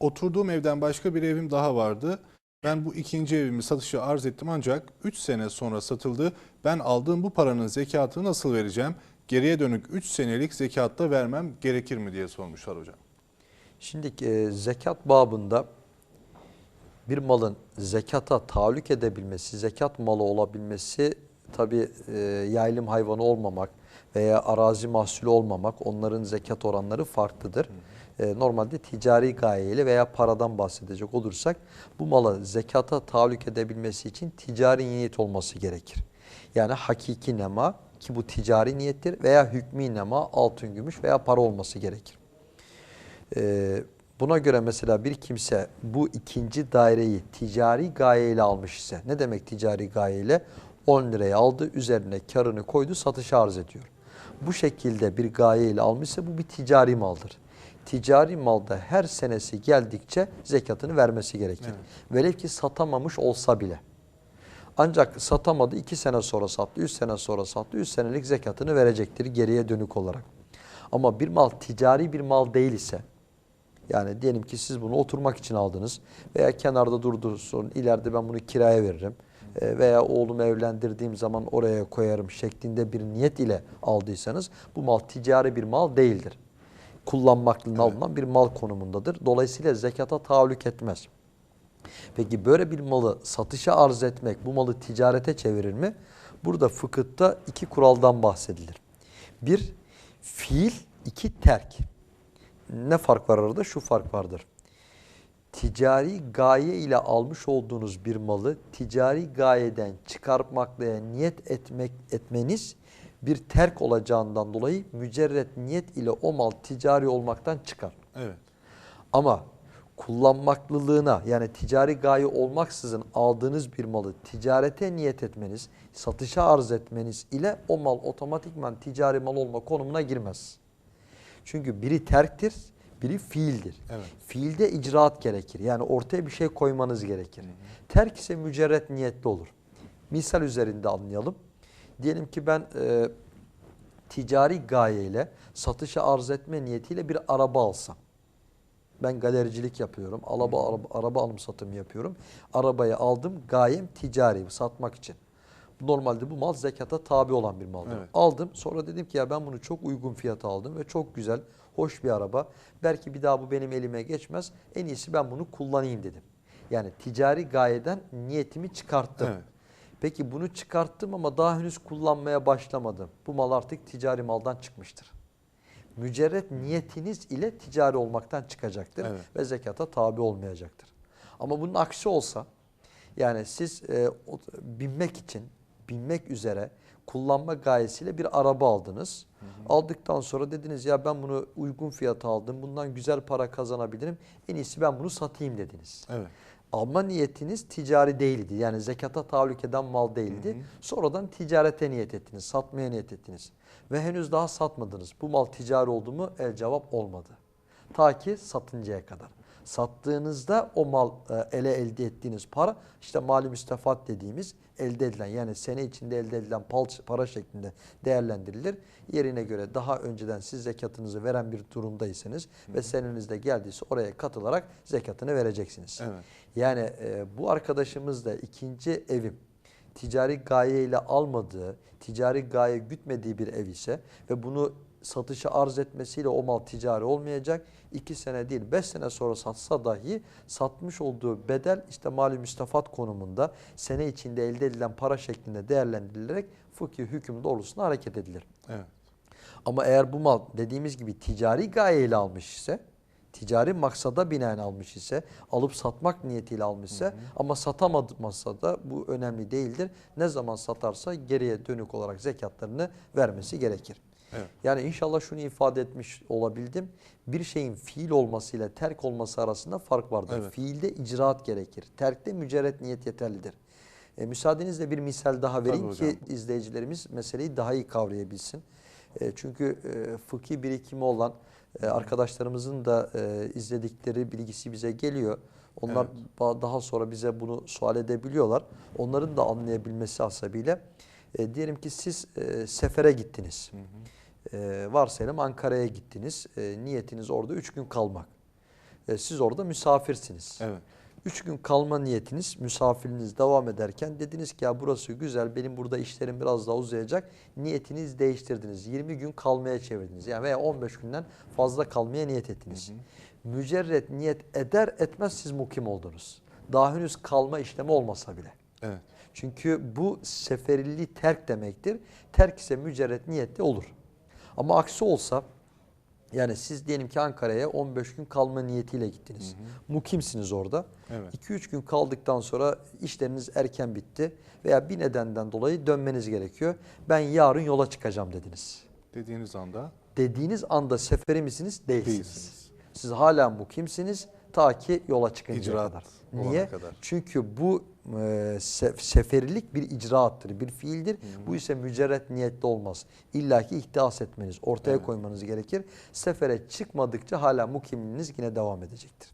oturduğum evden başka bir evim daha vardı. Ben bu ikinci evimi satışa arz ettim ancak 3 sene sonra satıldı. Ben aldığım bu paranın zekatını nasıl vereceğim? Geriye dönük 3 senelik zekatta vermem gerekir mi diye sormuşlar hocam. Şimdi e, zekat babında bir malın zekata tahallük edebilmesi, zekat malı olabilmesi tabi e, yaylım hayvanı olmamak veya arazi mahsulü olmamak onların zekat oranları farklıdır. E, normalde ticari gayeyle veya paradan bahsedecek olursak bu malı zekata tahallük edebilmesi için ticari niyet olması gerekir. Yani hakiki nema ki bu ticari niyettir veya hükmü nema altın, gümüş veya para olması gerekir. Ee, buna göre mesela bir kimse bu ikinci daireyi ticari gayeyle almış ise ne demek ticari gayeyle? 10 liraya aldı üzerine karını koydu satışa arz ediyor. Bu şekilde bir gayeyle almışsa bu bir ticari maldır. Ticari malda her senesi geldikçe zekatını vermesi gerekir. Velev ki satamamış olsa bile. Ancak satamadı 2 sene sonra sattı, 3 sene sonra sattı, 3 senelik zekatını verecektir geriye dönük olarak. Ama bir mal ticari bir mal değil ise yani diyelim ki siz bunu oturmak için aldınız veya kenarda durdursun ileride ben bunu kiraya veririm e, veya oğlumu evlendirdiğim zaman oraya koyarım şeklinde bir niyet ile aldıysanız bu mal ticari bir mal değildir. Kullanmaklığına alınan bir mal konumundadır. Dolayısıyla zekata tahallük etmez. Peki böyle bir malı satışa arz etmek bu malı ticarete çevirir mi? Burada fıkıhta iki kuraldan bahsedilir. Bir, fiil, iki terk. Ne fark var arada? Şu fark vardır. Ticari gaye ile almış olduğunuz bir malı ticari gayeden çıkartmakla niyet etmek etmeniz bir terk olacağından dolayı mücerret niyet ile o mal ticari olmaktan çıkar. Evet. Ama kullanmaklılığına yani ticari gaye olmaksızın aldığınız bir malı ticarete niyet etmeniz, satışa arz etmeniz ile o mal otomatikman ticari mal olma konumuna girmez. Çünkü biri terktir, biri fiildir. Evet. Fiilde icraat gerekir. Yani ortaya bir şey koymanız gerekir. Terk ise mücerret niyetli olur. Misal üzerinde anlayalım. Diyelim ki ben e, ticari gayeyle satışa arz etme niyetiyle bir araba alsam. Ben galericilik yapıyorum. Araba, araba, araba alım satımı yapıyorum. Arabayı aldım. Gayem ticari, satmak için. Normalde bu mal zekata tabi olan bir maldır. Evet. Aldım. Sonra dedim ki ya ben bunu çok uygun fiyata aldım ve çok güzel, hoş bir araba. Belki bir daha bu benim elime geçmez. En iyisi ben bunu kullanayım dedim. Yani ticari gayeden niyetimi çıkarttım. Evet. Peki bunu çıkarttım ama daha henüz kullanmaya başlamadım. Bu mal artık ticari maldan çıkmıştır. Mücerret niyetiniz ile ticari olmaktan çıkacaktır Evet. ve zekata tabi olmayacaktır. Ama bunun aksi olsa yani siz e, binmek için binmek üzere kullanma gayesiyle bir araba aldınız. Aldıktan sonra dediniz ya ben bunu uygun fiyata aldım. Bundan güzel para kazanabilirim. En iyisi ben bunu satayım dediniz. Evet. Alma niyetiniz ticari değildi. Yani zekata tahallük eden mal değildi. Sonradan ticarete niyet ettiniz, satmaya niyet ettiniz. Ve henüz daha satmadınız. Bu mal ticari oldu mu? El cevap olmadı. Ta ki satıncaya kadar. Sattığınızda o mal e, ele elde ettiğiniz para işte mali müstefat dediğimiz elde edilen yani sene içinde elde edilen para şeklinde değerlendirilir. Yerine göre daha önceden siz zekatınızı veren bir durumdaysanız ve senenizde geldiyse oraya katılarak zekatını vereceksiniz. Evet. Yani e, bu arkadaşımız da ikinci evim ticari gaye ile almadığı, ticari gaye gütmediği bir ev ise ve bunu satışa arz etmesiyle o mal ticari olmayacak. 2 sene değil 5 sene sonra satsa dahi satmış olduğu bedel işte mali müstefat konumunda sene içinde elde edilen para şeklinde değerlendirilerek fıkhi hüküm doğrultusunda hareket edilir. Evet. Ama eğer bu mal dediğimiz gibi ticari gayeyle almış ise, ticari maksada binaen almış ise, alıp satmak niyetiyle almış ise ama satamadıysa da bu önemli değildir. Ne zaman satarsa geriye dönük olarak zekatlarını vermesi gerekir. Evet. Yani inşallah şunu ifade etmiş olabildim. Bir şeyin fiil olmasıyla terk olması arasında fark vardır. Evet. Fiilde icraat gerekir. Terkte mücerret niyet yeterlidir. E, müsaadenizle bir misal daha vereyim Tabii ki hocam. izleyicilerimiz meseleyi daha iyi kavrayabilsin. E, çünkü e, fıkhi birikimi olan e, arkadaşlarımızın da e, izledikleri bilgisi bize geliyor. Onlar ba- daha sonra bize bunu sual edebiliyorlar. Onların da anlayabilmesi hasebiyle e, diyelim ki siz e, sefere gittiniz. E, varsayalım Ankara'ya gittiniz. E, niyetiniz orada üç gün kalmak. E, siz orada misafirsiniz. Evet. Üç gün kalma niyetiniz, misafiriniz devam ederken dediniz ki ya burası güzel, benim burada işlerim biraz daha uzayacak. Niyetiniz değiştirdiniz. 20 gün kalmaya çevirdiniz. Yani veya 15 günden fazla kalmaya niyet ettiniz. Mücerret niyet eder etmez siz mukim oldunuz. Daha henüz kalma işlemi olmasa bile. Evet. Çünkü bu seferilliği terk demektir. Terk ise mücerret niyetli olur. Ama aksi olsa yani siz diyelim ki Ankara'ya 15 gün kalma niyetiyle gittiniz. Mukimsiniz orada. Evet. 2-3 gün kaldıktan sonra işleriniz erken bitti veya bir nedenden dolayı dönmeniz gerekiyor. Ben yarın yola çıkacağım dediniz. Dediğiniz anda Dediğiniz anda seferi misiniz? Değilsiniz. Değilsiniz. Siz hala mukimsiniz ta ki yola çıkıncaya İcraat kadar. Niye? kadar. Çünkü bu e, sef- seferlik bir icraattır, bir fiildir. Bu ise mücerret niyetli olmaz. İlla ki ihdas etmeniz, ortaya Evet. koymanız gerekir. Sefere çıkmadıkça hala mukimliğiniz yine devam edecektir.